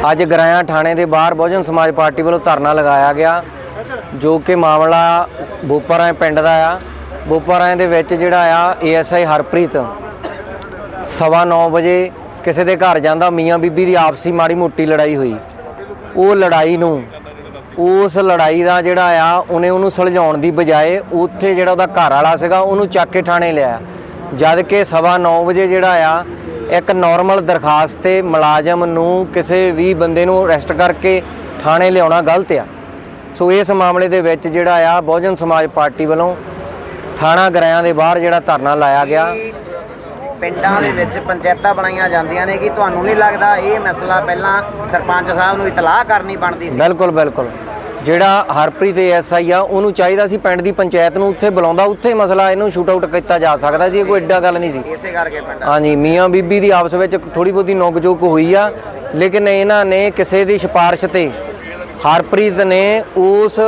ਅੱਜ ਗਰਾਇਆ ਥਾਣੇ ਦੇ ਬਾਹਰ ਬਹੁਜਨ ਸਮਾਜ ਪਾਰਟੀ ਵੱਲੋਂ ਧਰਨਾ ਲਗਾਇਆ ਗਿਆ, ਜੋ ਕਿ ਮਾਮਲਾ ਬੋਪਰਾਂ ਪਿੰਡ ਦਾ ਆ। ਬੋਪਰਾਂ ਦੇ ਵਿੱਚ ਜਿਹੜਾ ਆ, ਏਐਸਆਈ ਹਰਪ੍ਰੀਤ, ਸਵਾ 9 ਵਜੇ ਕਿਸੇ ਦੇ ਘਰ ਜਾਂਦਾ, ਮੀਆਂ ਬੀਬੀ ਦੀ ਆਪਸੀ ਮਾੜੀ ਮੋਟੀ ਲੜਾਈ ਹੋਈ। ਉਹ ਲੜਾਈ ਨੂੰ, ਉਸ ਲੜਾਈ ਦਾ ਜਿਹੜਾ ਆ, ਉਹਨੇ ਉਹਨੂੰ ਸੁਲਝਾਉਣ ਦੀ ਬਜਾਏ ਉੱਥੇ ਜਿਹੜਾ ਉਹਦਾ ਘਰ ਵਾਲਾ ਸੀਗਾ, ਉਹਨੂੰ ਚੱਕ ਕੇ ਥਾਣੇ ਲਿਆ। ਜਦ ਕਿ ਸਵਾ 9 ਵਜੇ ਜਿਹੜਾ ਆ ਇੱਕ ਨਾਰਮਲ ਦਰਖਾਸਤ ਤੇ ਮੁਲਾਜ਼ਮ ਨੂੰ ਕਿਸੇ ਵੀ ਬੰਦੇ ਨੂੰ ਅਰੈਸਟ ਕਰਕੇ ਥਾਣੇ ਲਿਆਉਣਾ ਗਲਤ ਆ। ਸੋ ਇਸ ਮਾਮਲੇ ਦੇ ਵਿੱਚ ਜਿਹੜਾ ਆ ਬਹੁਜਨ ਸਮਾਜ ਪਾਰਟੀ ਵੱਲੋਂ ਥਾਣਾ ਗਰਾਇਆਂ ਦੇ ਬਾਹਰ ਜਿਹੜਾ ਧਰਨਾ ਲਾਇਆ ਗਿਆ। ਪਿੰਡਾਂ ਦੇ ਵਿੱਚ ਪੰਚਾਇਤਾਂ ਬਣਾਈਆਂ ਜਾਂਦੀਆਂ ਨੇ ਕਿ ਤੁਹਾਨੂੰ ਨਹੀਂ ਲੱਗਦਾ ਇਹ ਮਸਲਾ ਪਹਿਲਾਂ ਸਰਪੰਚ ਸਾਹਿਬ ਨੂੰ ਇਤਲਾਹ ਕਰਨੀ ਬਣਦੀ ਸੀ? ਬਿਲਕੁਲ ਬਿਲਕੁਲ। ਜਿਹੜਾ ਹਰਪ੍ਰੀਤ ਐਸਆਈ ਆ ਉਹਨੂੰ ਚਾਹੀਦਾ ਸੀ ਪਿੰਡ ਦੀ ਪੰਚਾਇਤ ਨੂੰ ਉੱਥੇ ਬੁਲਾਉਂਦਾ ਉੱਥੇ ਮਸਲਾ ਇਹਨੂੰ ਸ਼ੂਟ ਆਊਟ ਕੀਤਾ ਜਾ ਸਕਦਾ ਸੀ ਇਹ ਕੋਈ ਏਡਾ ਗੱਲ ਨਹੀਂ ਸੀ। ਇਸੇ ਕਰਕੇ ਪਿੰਡ ਹਾਂਜੀ ਮੀਆਂ ਬੀਬੀ ਦੀ ਆਪਸ ਵਿੱਚ ਥੋੜੀ ਬਹੁਤੀ ਨੋਕ-ਝੋਕ ਹੋਈ ਆ ਲੇਕਿਨ ਇਹਨਾਂ ਨੇ ਕਿਸੇ ਦੀ ਸਿਫਾਰਿਸ਼ ਤੇ ਹਰਪ੍ਰੀਤ ਨੇ ਉਸ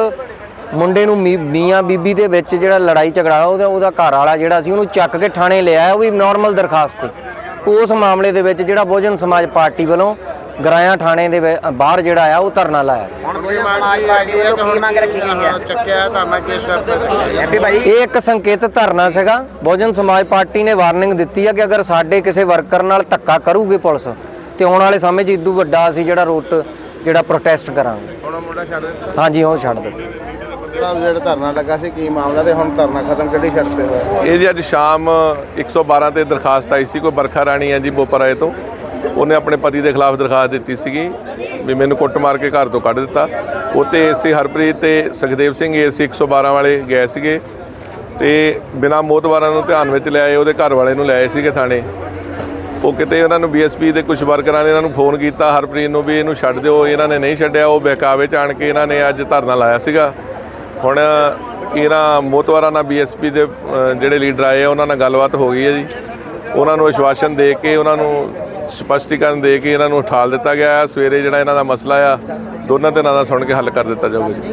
ਮੁੰਡੇ ਨੂੰ ਮੀਆਂ ਬੀਬੀ ਦੇ ਵਿੱਚ ਜਿਹੜਾ ਲੜਾਈ ਝਗੜਾ ਉਹਦਾ ਉਹਦਾ ਘਰ ਵਾਲਾ ਜਿਹੜਾ ਸੀ ਉਹਨੂੰ ਚੱਕ ਕੇ ਥਾਣੇ ਲਿਆਇਆ ਉਹ ਵੀ ਨਾਰਮਲ ਦਰਖਾਸਤ ਤੇ। ਉਸ ਮਾਮਲੇ ਦੇ ਵਿੱਚ ਜਿਹੜਾ ਬਹੁਜਨ ਸਮਾਜ ਪਾਰਟੀ ਵੱਲੋਂ ਗਰਾਇਆ ਥਾਣੇ ਦੇ ਵਿੱਚ- ਬਾਹਰ ਜਿਹੜਾ ਆ ਉਹ ਧਰਨਾ ਲਾਇਆ ਹੁਣ ਬਹੁਜਨ ਸਮਾਜ ਪਾਰਟੀ ਵੱਲੋਂ ਕੀ ਮੰਗ ਰੱਖੀ ਗਈ ਹੈ। ਚੱਕਿਆ ਧਰਨਾ ਕੇਸ ਹੈਪੀ ਭਾਈ। ਇਹ ਇੱਕ ਸੰਕੇਤ ਧਰਨਾ ਸੀਗਾ। ਬਹੁਜਨ ਸਮਾਜ ਪਾਰਟੀ ਨੇ ਵਾਰਨਿੰਗ ਦਿੱਤੀ ਹੈ ਕਿ ਅਗਰ ਸਾਡੇ ਕਿਸੇ ਵਰਕਰ ਨਾਲ ਧੱਕਾ ਕਰੂਗੀ ਪੁਲਿਸ ਤੇ ਆਉਣ ਵਾਲੇ ਸਮੇਂ 'ਚ ਇਦੋਂ ਵੱਡਾ ਅਸੀਂ ਜਿਹੜਾ ਰੋਟ ਜਿਹੜਾ ਪ੍ਰੋਟੈਸਟ ਕਰਾਂਗੇ। ਹੁਣ ਮੁੰਡਾ ਛੱਡ ਦਿੱਤਾ। ਹਾਂਜੀ ਉਹ ਛੱਡ ਦਿੱਤਾ। ਸਾਹਿਬ ਜਿਹੜਾ ਧਰਨਾ ਲੱਗਾ ਸੀ ਕੀ ਮਾਮਲਾ ਤੇ ਹੁਣ ਧਰਨਾ ਖਤਮ ਕਿਹੜੀ ਸ਼ਰਤ ਤੇ ਹੋਇਆ? ਇਹ ਜੀ ਅੱਜ ਸ਼ਾਮ 112 ਤੇ ਦਰਖਾਸਤ ਆਈ ਸੀ ਕੋਈ ਬਰਖਾ ਰਾਣੀ ਹੈ ਜੀ ਬੋਪਰਾਏ ਤੋਂ। ਉਹਨੇ ਆਪਣੇ ਪਤੀ ਦੇ ਖਿਲਾਫ ਦਰਖਾਸਤ ਦਿੱਤੀ ਸੀਗੀ ਵੀ ਮੈਨੂੰ ਕੁੱਟ ਮਾਰ ਕੇ ਘਰ ਤੋਂ ਕੱਢ ਦਿੱਤਾ। ਉੱਤੇ ਏਸੀ ਹਰਪ੍ਰੀਤ ਤੇ ਸੁਖਦੇਵ ਸਿੰਘ ਏਸੀ 112 ਵਾਲੇ ਗਏ ਸੀਗੇ ਤੇ ਬਿਨਾ ਮੋਤਵਾਰਾਂ ਨੂੰ ਧਿਆਨ ਵਿੱਚ ਲਿਆਏ, ਉਹਦੇ ਘਰ ਵਾਲੇ ਨੂੰ ਲਿਆਏ ਸੀਗੇ ਥਾਣੇ। ਉਹ ਕਿਤੇ ਉਹਨਾਂ ਨੂੰ ਬੀਐਸਪੀ ਦੇ ਕੁਝ ਵਰਕਰਾਂ ਨੇ ਇਹਨਾਂ ਨੂੰ ਫੋਨ ਕੀਤਾ, ਹਰਪ੍ਰੀਤ ਨੂੰ ਵੀ ਇਹਨੂੰ ਛੱਡ ਦਿਓ, ਇਹਨਾਂ ਨੇ ਨਹੀਂ ਛੱਡਿਆ, ਉਹ ਬਹਿਕਾਵੇ ਚ ਆਣ ਕੇ ਇਹਨਾਂ ਨੇ ਅੱਜ ਧਰਨਾ ਲਾਇਆ ਸੀਗਾ। ਹੁਣ ਇਹਨਾਂ ਮੋਤਵਾਰਾਂ ਨਾਲ ਬੀਐਸਪੀ ਦੇ ਜਿਹੜੇ ਲੀਡਰ ਆਏ ਉਹਨਾਂ ਨਾਲ ਗੱਲਬਾਤ ਹੋ ਗਈ ਹੈ ਜੀ। ਉਹਨਾਂ ਨੂੰ ਵਿਸ਼ਵਾਸਨ ਦੇ ਕੇ ਉਹਨਾਂ ਨੂੰ ਸਪਸ਼ਟੀਕਰਨ ਦੇ ਕੇ ਇਹਨਾਂ ਨੂੰ ਉਠਾਲ ਦਿੱਤਾ ਗਿਆ ਹੈ। ਸਵੇਰੇ ਜਿਹੜਾ ਇਹਨਾਂ ਦਾ ਮਸਲਾ ਆ, ਦੋਨਾਂ ਧਿਰਾਂ ਦਾ ਸੁਣ ਕੇ ਹੱਲ ਕਰ ਦਿੱਤਾ ਜਾਊਗਾ ਜੀ।